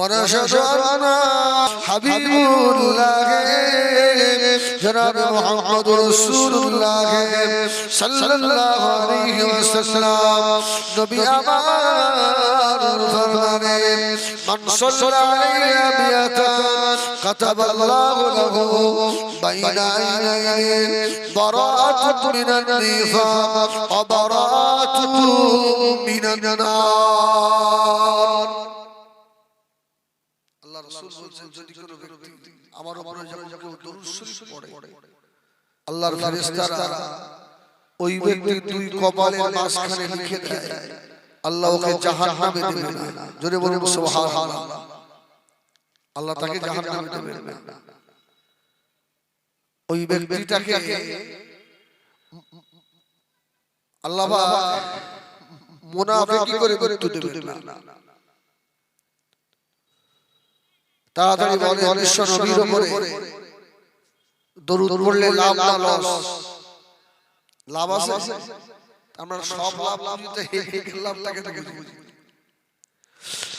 ورشدنا حبيب الله جناب محمد رسول الله صلى الله عليه وسلم نبي أمان فرمانه من صلى علي بيتا كتب الله له بين عينيه براءة من النفاق وبراءة من النار রাসূল বলছেন যদি কোনো ব্যক্তি আমার উপরে যখন কেউ দরুদ শরীফ পড়ে আল্লাহর ফেরেশতারা ওই ব্যক্তির দুই কপালের মাঝখানে লিখে দেয়। আল্লাহ ওকে জাহান্নামে দেবে না। জোরে বলুন সুবহানাল্লাহ। আল্লাহ তাকে জাহান্নামে দেবে না। ওই ব্যক্তিটাকে আল্লাহ মুনাফিকি করে মৃত্যু দেবে না। তাড়াতাড়ি বলে বিশ্ব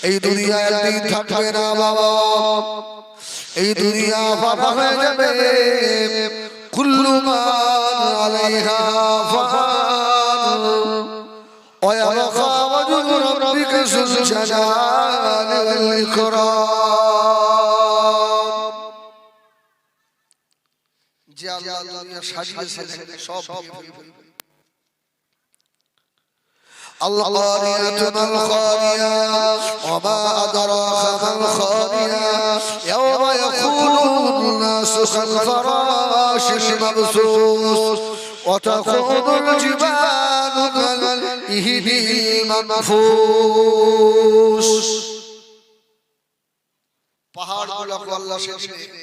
এই দুনিয়া থাকবে না বাবা। এই দুনিয়া বাবা হয়ে যাবে। কুল্লু মান আলাইহা ফান ওয়া ইয়ারকা যে আল্লাহ দুনিয়া সাজিয়েছে সব القارية ما القارية وما أدراك ما القارية يوم يكون الناس كالفراش المبثوث وتكون الجبال كالإهن المنفوس পাহাড় গুলোকে আল্লাহ সেদিনে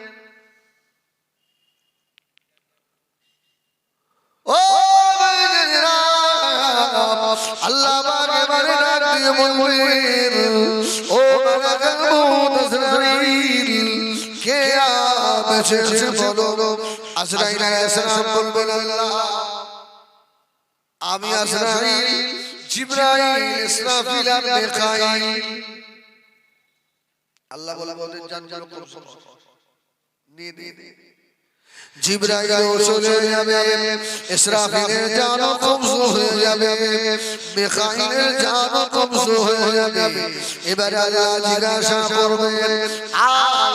বলবেন ও মউত আজরাইল কে বেঁচেছে বলো আজরাইল আলাইহিস সালাম বলবেন আল্লাহ। আমি আজরাইল, জিবরাইল, ইসরাফিল আর মিকাইল। আল্লাহ বলে বলেন জান জান করব নিয়ে নিয়ে জিব্রাইল চলে যাবে, ইসরাফিলের জান কবজ হয়ে যাবে, মিকাইলের জান কবজ হয়ে যাবে। এবারে আল্লাহ জিজ্ঞাসা করবে আর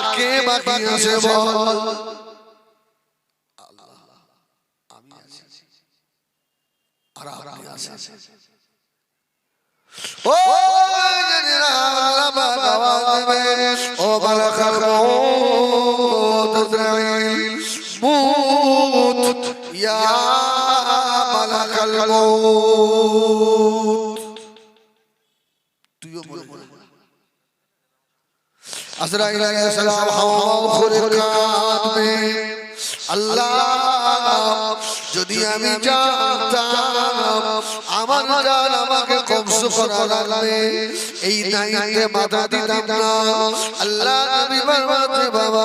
ও ইয়া খুলে কাঁদবে আল্লাহ যদি আমি জানতাম আমার জান আমাকে কবজ করা লাগবে এই নাইতে মাথা দিতাম আল্লাহ বলতে বাবা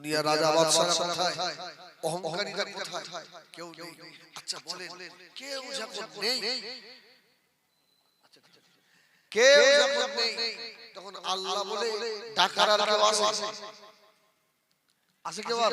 দুনিয়া রাজা বাদশাহ কোথায়? অহংকারীরা কোথায়? কেউ নেই। আচ্ছা বলেন। কেউ যখন নেই। কেউ যখন নেই তখন আল্লাহ বলে ডাকার আর কেউ আসে আসে কেউ আর?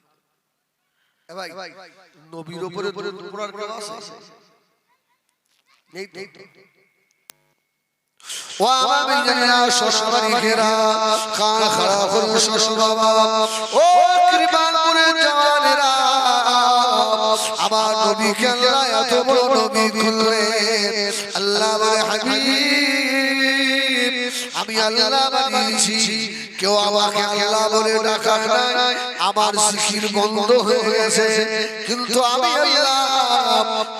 ভাই নবীর উপরে দরুদ পড়ার কেউ আছে নেই নেই ও আমার বিজ্ঞানীরা শ্বশুরবাড়ি ঘেরা কান খাড়া করুন শ্বশুর বাবা ও কৃপানপুরে জওয়ানেরা আমার নবীকে আল্লাহ এত বড় নবী খুললেন আল্লাহ হাবিব আমি আল্লাহ বানিয়েছি। কেউ আমাকে আল্লাহ বলে ডাকা নাই। আমার জিকির বন্ধ হয়ে গেছে। কিন্তু আমি আল্লাহ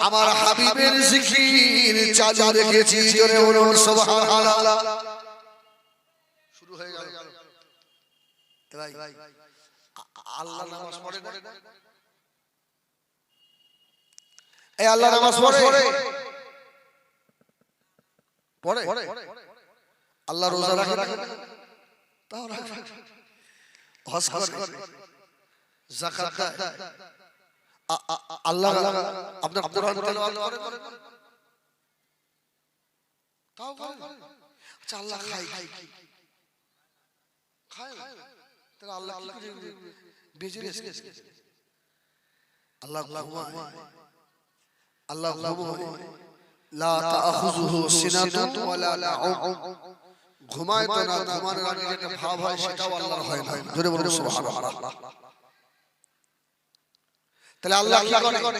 আমার হাবিবের জিকির চালু রেখেছি জোরে বলুন সুবহানাল্লাহ। শুরু হয়ে গেল। আল্লাহ নামাজ পড়ে না? এই আল্লাহ নামাজ পড়ে? পড়ে। আল্লাহ রোজা রাখে তাও রাখে হজ করে। যাকাত দেয়। আল্লাহ আপনার কোরআন তেলাওয়াত করে তাও করে আচ্ছা আল্লাহ খাই খাই খায়। তাহলে আল্লাহ আল্লাহ বেজে আল্লাহ ঘুমায়। আল্লাহ ঘুমায়। লা তাখুযুহু সিনাতুন ওয়ালা নাউম ঘুমায় তো না ঘুমানোর আগে যেটা ভাব হয় সেটাও আল্লাহর হয় না। ধরে বলুন সুবহানাল্লাহ। তাহলে আল্লাহ কি করে?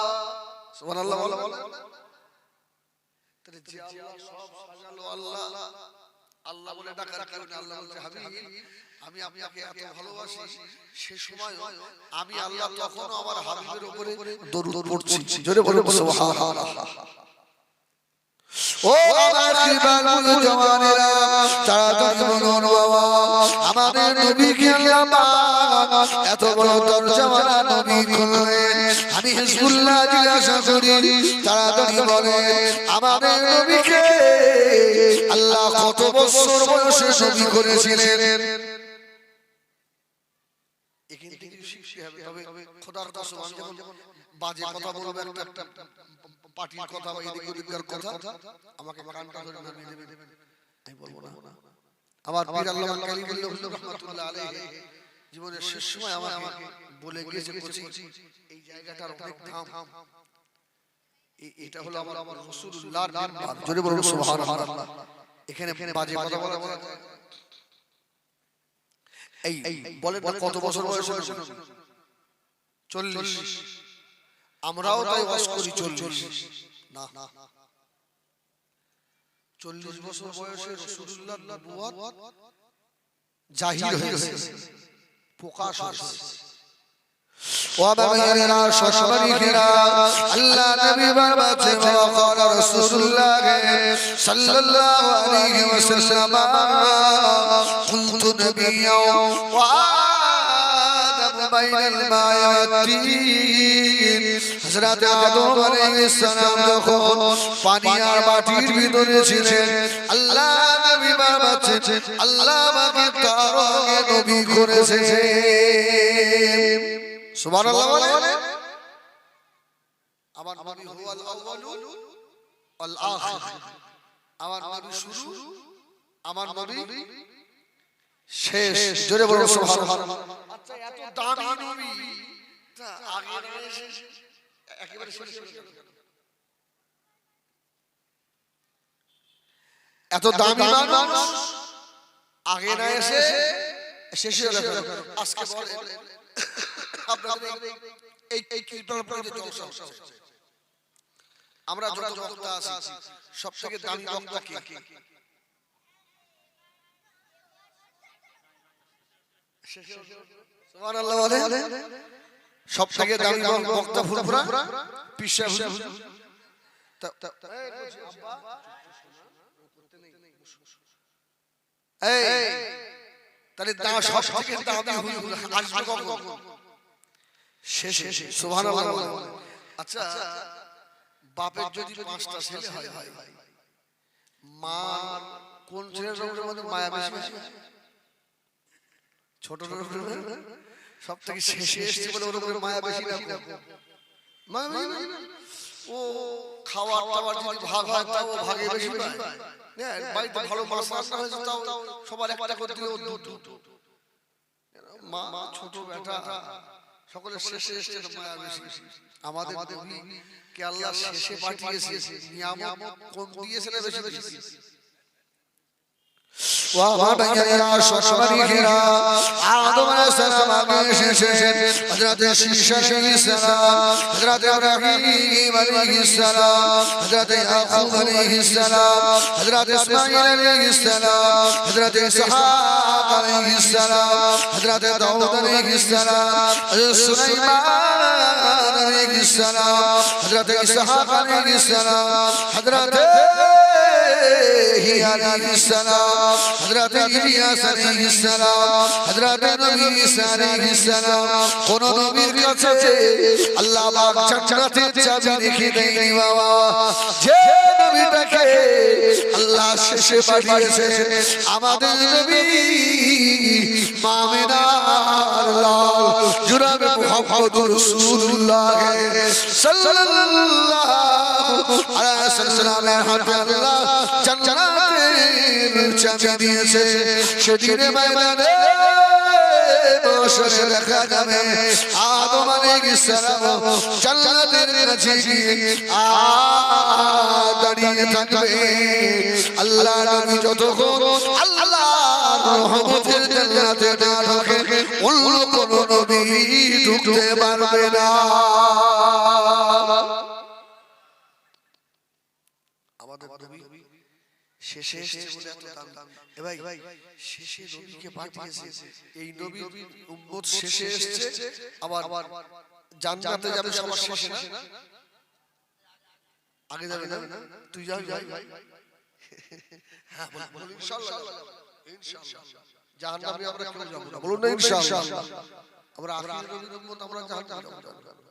সুবহানাল্লাহ বলো তাহলে যে আল্লাহ সব সাজালো আল্লাহ আল্লাহ বলে ডাকার কারণে আল্লাহ বলছে হাবিব আমি আপনাকে এত ভালোবাসি সে সময় আমি আল্লাহ তখনও আমার হাবিবের উপরে দরুদ পড়ছি। জোরে বলুন সুবহানাল্লাহ। ও আমার কৃপালু জওয়ানেরা তাড়াতাড়ি বলুন বাবা। আমাদের নবীকে আল্লাহ এত বড় দরজাওয়ালা নবী আমি হিজবুল্লাহ জিজ্ঞাসা করি, তাড়াতাড়ি বলেন আমাদের নবীকে আল্লাহ কত বছর বয়সে নবী করেছিলেন? এখান থেকে শিখতে হবে, তবে খোদার কসম আমি যখন বাজে কথা বলব, একটা পার্টির কথা বা এদিক ওদিককার কথা, আমাকে কানটা ধরে নামিয়ে দেবে আমি বলব না। আমার পীর আল্লামা কালিমুল্লাহ রাহমাতুল্লাহ আলাইহি জীবনের শেষ সময় আমাকে আমাকে বলে গিয়েছে কোচি। জায়গাটার অনেক দাম এটা হলো আমার আমার রাসূলুল্লাহর মিম্বার জোরে বলুন সুবহানাল্লাহ। এখানে বাজে কথা বলা বলা। এই বলেন না কত বছর বয়স হয়েছে চল্লিশ। আমরাও তাই বাস করি চল্লিশ। না চল্লিশ বছর বয়সে রসুল্লাহ নবুয়াত জাহির হয়েছে। প্রকাশ হয়েছে। وبغيرنا ششبرنا الله نبي بربته وقال رسول الله صلى الله عليه وسلم كنت نبيا وآدم بين الماء والدين হযরত আদম আলাইহিস সালাম যখন পানি আর মাটির ভিতরে ছিলেন আল্লাহ নবী বাবাছে আল্লাহ আমাকে তার আগে নবী করেছে সুবহানাল্লাহ বলে আমার নবী হুয়াল আউয়ালু ওয়াল আখির আমার নবী শুরু আমার নবী শেষ। জোরে বলো সুবহানাল্লাহ। আচ্ছা এত দামি নবী। তা আগে না এসে একেবারে শেষ এত দামি মানুষ আগে না এসে শেষ। আজকে বলেন। আপনাদের এই এই কীর্তন পরে যে জলসা হচ্ছে। আমরা যত বক্তা আছি সব থেকে দামি বক্তা কে? সুবহানাল্লাহ বলে সব থেকে দামি বক্তা ফুরফুরা পিসা এই তাহলে দা সব থেকে দামি আসবে কখন? শেষে সুবহানাল্লাহ আচ্ছা বাপের যদি পাঁচটা ছেলে হয় মা কোন ছেলের মধ্যে মায়া বেশি? ছোট সব থেকে শেষে এসছে বলে ওর উপরে মায়া বেশি না মায়া ও খাওয়ার টাওয়ার যদি ভাগ হয় তাও ভাগে বেশি পায়। হ্যাঁ, বাড়িতে ভালো মাছ রান্না হয়েছে তাও সবার একটা করে দিলে ও দুটো মা ছোট বেটা সকলের শেষে এসছে তো মায়া বেশি। আমাদের নবী কে আল্লাহ শেষে পাঠিয়েছে নিয়ামত কম দিয়েছে না বেশি। বেশি। ওয়াবাইয়েরা সরবারিহেরা আদম আলাইহিসসালাম আগে এসেছেন হযরত ঈসা আলাইহিসসালাম হযরত ইব্রাহিম আলাইহিসসালাম হযরত ইয়াকুব আলাইহিসসালাম হযরত ইসমাঈল আলাইহিসসালাম হযরত ইসহাক আলাইহিসসালাম হযরত দাউদ আলাইহিসসালাম السلام حضرت ইলিয়াস আলাইহিস সালাম হযরত নবী ঈসা আলাইহিস সালাম কোন নবীর কাছে আল্লাহ পাক জান্নাতের চাবি রেখে দেয়নি বাবা যে নবীটাকে আল্লাহ শেষে পাঠিয়েছে আমাদের নবী মামিনার লাল জুরাবে মুহাম্মদুর রাসূলুল্লাহ সাল্লাল্লাহু আলাইহি ওয়াসাল্লামের হাতে আল্লাহ জান্নাতের চাবি দিয়েছে। সেদিনে ময়দানে বসে দেখা যাবে আদম আলাইহিস সালাম জান্নাতের কাছে গিয়ে আ দাঁড়িয়ে থাকবে। আল্লাহ নবী যতক্ষণ আল্লাহর রহমতের জান্নাতে না ঢোকে, অন্য কোন নবী ঢুকতে পারবে না আমাদের নবী শেষে এসেছে বলে এত দাম এ ভাই শেষে নবীকে পাঠিয়েছে। এই নবীর উম্মত শেষে এসেছে আবার জান্নাতে যাবে সবার শেষে না? আগে যাবে না? তুই যাবি ভাই? হ্যাঁ বল, বল, ইনশাআল্লাহ ইনশাআল্লাহ জাহান্নামে আমরা কেউ যাব না। বলুন না ইনশাআল্লাহ আমরা আখির নবীর উম্মত আমরা জাহান্নামে যাব।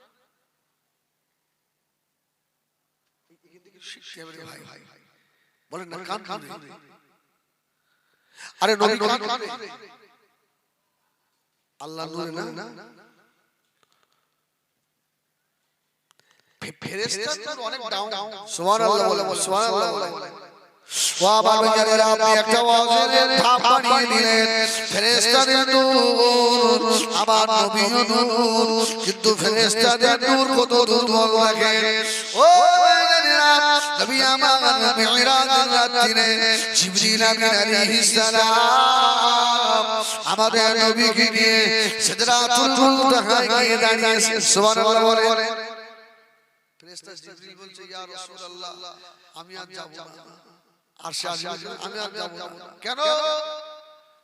বলেন না কান কান আরে নবী কান আল্লাহ নূরে না? এই অনেক ডাউন সুবহানাল্লাহ বলে সুবহানাল্লাহ বলে ও আমার ভাইয়েরা আপনি একটা ওয়াজের ধাপ বানিয়ে দিলেন। ফেরেশতাদের নূর আমার নবীও নূর। কিন্তু ফেরেশতাদের নূর কত দূর দূর রাখে ও নবী আমার মিরাজের রাত্রিরে জিবরিল আমিন আলাইহিস সালাম আমাদের নবীকে নিয়ে সিদরাতুল মুনতাহায় গিয়ে দাঁড়িয়েছে সুবহানাল্লাহ বলে ফেরেশতা জিবরিল বলছে ইয়া রাসূলুল্লাহ আমি আর যাব না। আর সে আমি আর যাব না। কেন?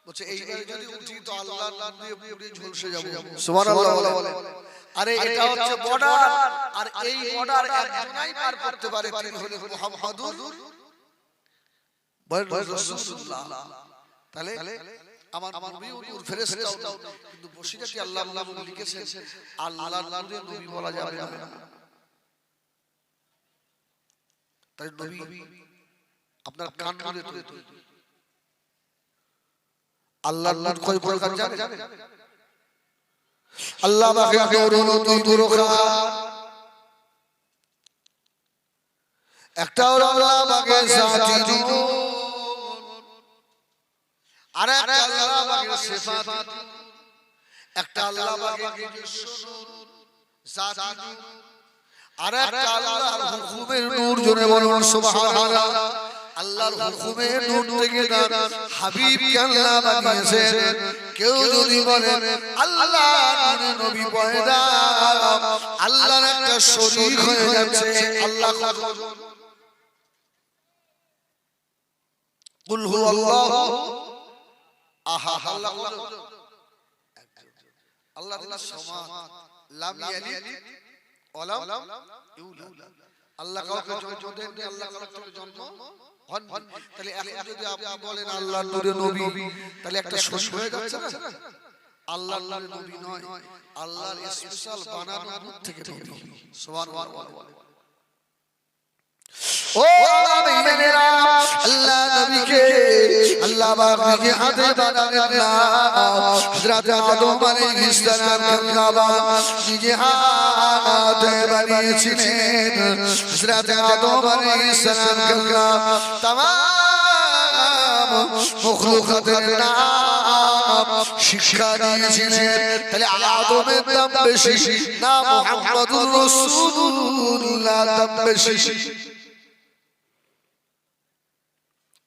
বলছে এইবার যদি উঠি তো আল্লাহ আল্লাহ দিয়ে পুরো ঝলসে যাব। সুবহানাল্লাহ বলে। আরে এটা হচ্ছে বর্ডার আর এই বর্ডার একজনই পার করতে পারে তিনি হলেন মুহাম্মাদুর রাসূলুল্লাহ। তাহলে আমার নবী নূর ফেরেশতাও কিন্তু বসিরাটি আল্লাহ আল্লাহ বলে লিখেছেন? আল্লাহ নূরের নবী বলা যাবে না। তাই নবী আপনার কান তুলে আল্লাহ আল্লাহ কয় প্রকার জানে আল্লাহ বাকে একটা হলো আল্লাহ বাকে সাথী নূর আর একটা আল্লাহ বাকে সিফাত একটা আল্লাহ বাকে আর একটা হুকুমের নূর জোরে বলুন সুবহানাল্লাহ। আল্লাহর হুকুমের নূর থেকে তার হাবিবকে আল্লাহ বানিয়েছেন। কেউ যদি বলে আল্লাহ নবী পয়দা আল্লাহর একটা শরীক হয়ে যাচ্ছে। আল্লাহ কুল হু আল্লাহ আহা আল্লাহ আল্লাহ সমাদ। লাম ইয়ালিদ। ওয়ালাম ইউলাদ। আল্লাহ কাউকে জন্ম দেননি আল্লাহ কাউকে জন্ম হন তাহলে এখন যদি আপনি বলেন আল্লাহ নূরে নবী তাহলে একটা শরীর হয়ে যাচ্ছে না? আল্লাহ আল্লাহর নবী নয় আল্লাহর স্পেশাল বানানো থেকে নবী। সুবহানাল্লাহ। ও মেয়েরা আল্লাহ নবীকে, আল্লাহ বাবাকে হাতে বানালেন না। হযরত আদম আলাইহিস সালাম কাবা, নিজে হাতে বানিয়েছিলেন। হযরত আদম আলাইহিস শিক্ষা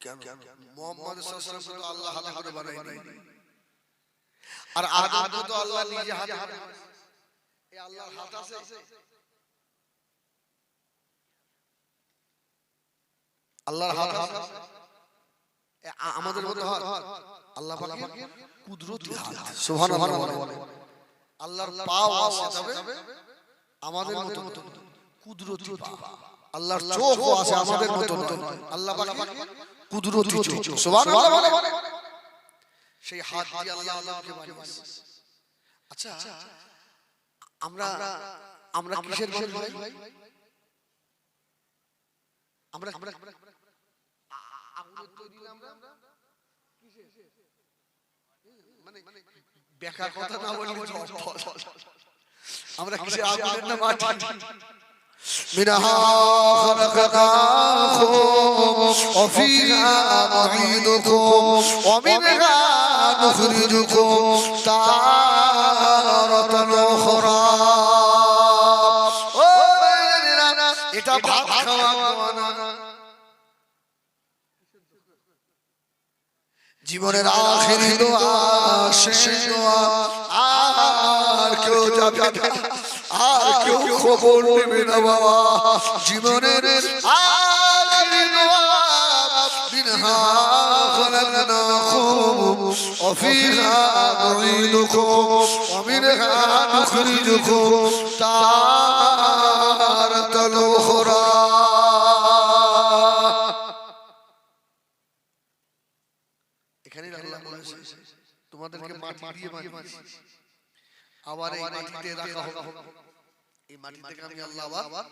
কেন? মোহাম্মদ সাল্লাল্লাহু আলাইহি আল্লাহ হাতে করে বানাই আর আদম তো আল্লাহ নিজে হাতে এই আল্লাহর হাত আছে? আল্লাহর হাত আছে? আ- আমাদের মতো হাত? আল্লাহ পাকের কুদরতি হাত। সুবহানাল্লাহ বলে। আল্লাহর পাও আছে তবে আমাদের মতো কুদরতি পা আল্লাহর চোখও আছে আমাদের মতো নয়। আল্লাহ কুদরতি চোখ সুবহানাল্লাহ বলে সেই হাত দিয়ে আল্লাহ আল্লাহকে বানিয়েছে। আচ্ছা আমরা আমরা কিসের ভাই? আমরা আমরা মানে বেকার কথা না বললে আমরা কিসের আগুনের না মাটি منها خلقناكم وفيها نعيدكم ومنها نخرجكم تارة أخرى ও ভাইয়েরা, এটা ভাত খাওয়া খাওয়া না জীবনের আখেরি দোয়া শেষ দোয়া আর কেউ যাবে না আর কেউ খবর নেবে না বাবা জীবনের আখেরি দোয়া منها خلقناكم وفيها نعيدكم ومنها نخرجكم تارة أخرى এখানে আল্লাহ বলেছে তোমাদেরকে মাটি দিয়ে বানিয়েছি আবার এই মাটিতে রাখা হবে। এই মাটি থেকে আমি আল্লাহ আবার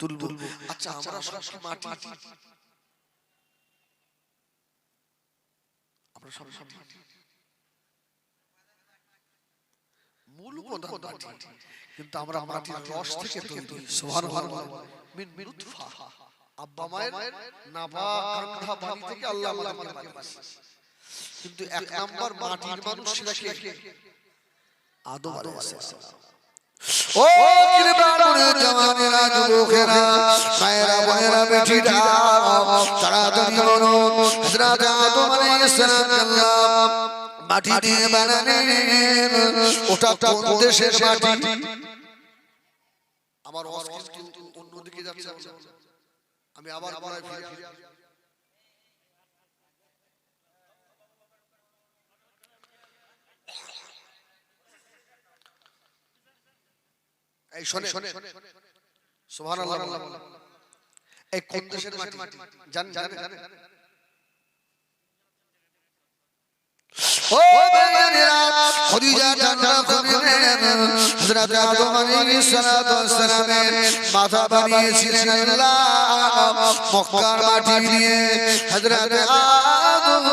তুলবো। আচ্ছা আমরা সব মাটি। আমরা সব সব মাটি। মূল উপাদান মাটি। কিন্তু আমরা মাটির রস থেকে তৈরি। সুবহানাল্লাহ। মিন লুতফা আব্বা মায়ের নাভা গন্ধা পানি থেকে আল্লাহ আমাদেরকে বানিয়েছে কিন্তু এক নাম্বার মাটির মানুষ সেটা কে? আদম আলাইহিস সালাম ও কিরবানুর জওয়ানেরা যুবকেরা মায়েরা বোনেরা বেটিরা তাড়াতাড়ি বলুন হযরত আদম আলাইহিস সালাম মাটি দিয়ে বানালেন। ওটা কোন দেশের মাটি? আমার ওয়াজ কিন্তু যাচ্ছে আমি আবার ফিরে এই শোনে শোনে সুবহানাল্লাহ এই কোন দেশের মাটি? জান জান ও বেয়ানেরা খদিজা জান্নাত করিলেন হযরত আদম আলাইহিস সালাতু ওয়াসসালামের মাথা বানিয়েছিলেন আল্লাহ। মক্কার মাটি দিয়ে হযরত আদম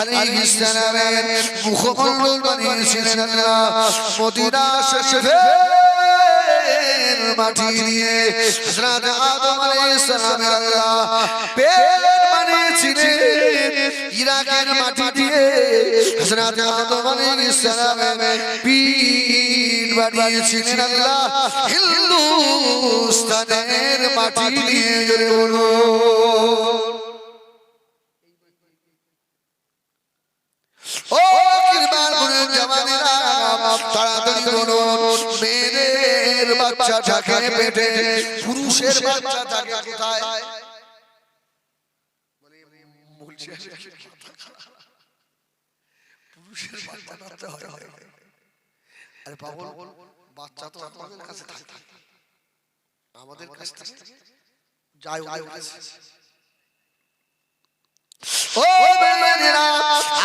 আলাইহিস সালামের মুখমণ্ডল বানিয়েছিলেন আল্লাহ। মদিনা শরীফের মাটি দিয়ে হযরত আদম আলাইহিস সালামের আল্লাহ পেট বানিয়েছিলেন। ইরাকের মাটি দিয়ে হযরত আদম আলাইহিস সালামের পিঠ বানিয়েছিলেন আল্লাহ। হিন্দুস্তানের মাটি দিয়ে জোরে ও কিরবার গুণের জওয়ানেরা তাড়াতাড়ি বলুন, মেয়েদের বাচ্চা থাকে পেটে তো আমাদের কাছে আমাদের কাছ থেকে কাছে। ও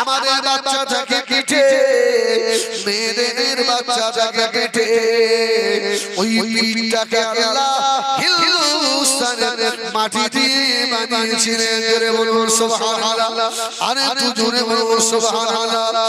আমাদের বাচ্চা থাকে কেটে মেয়েদের বাচ্চা থাকে কেটে ওই পিঠটাকে আল্লাহ হিন্দুস্তানের মাটি দিয়ে বানিয়েছিলেন। জোরে বলুন সুবহানাল্লাহ। আরে জোরে সুবহানাল্লাহ।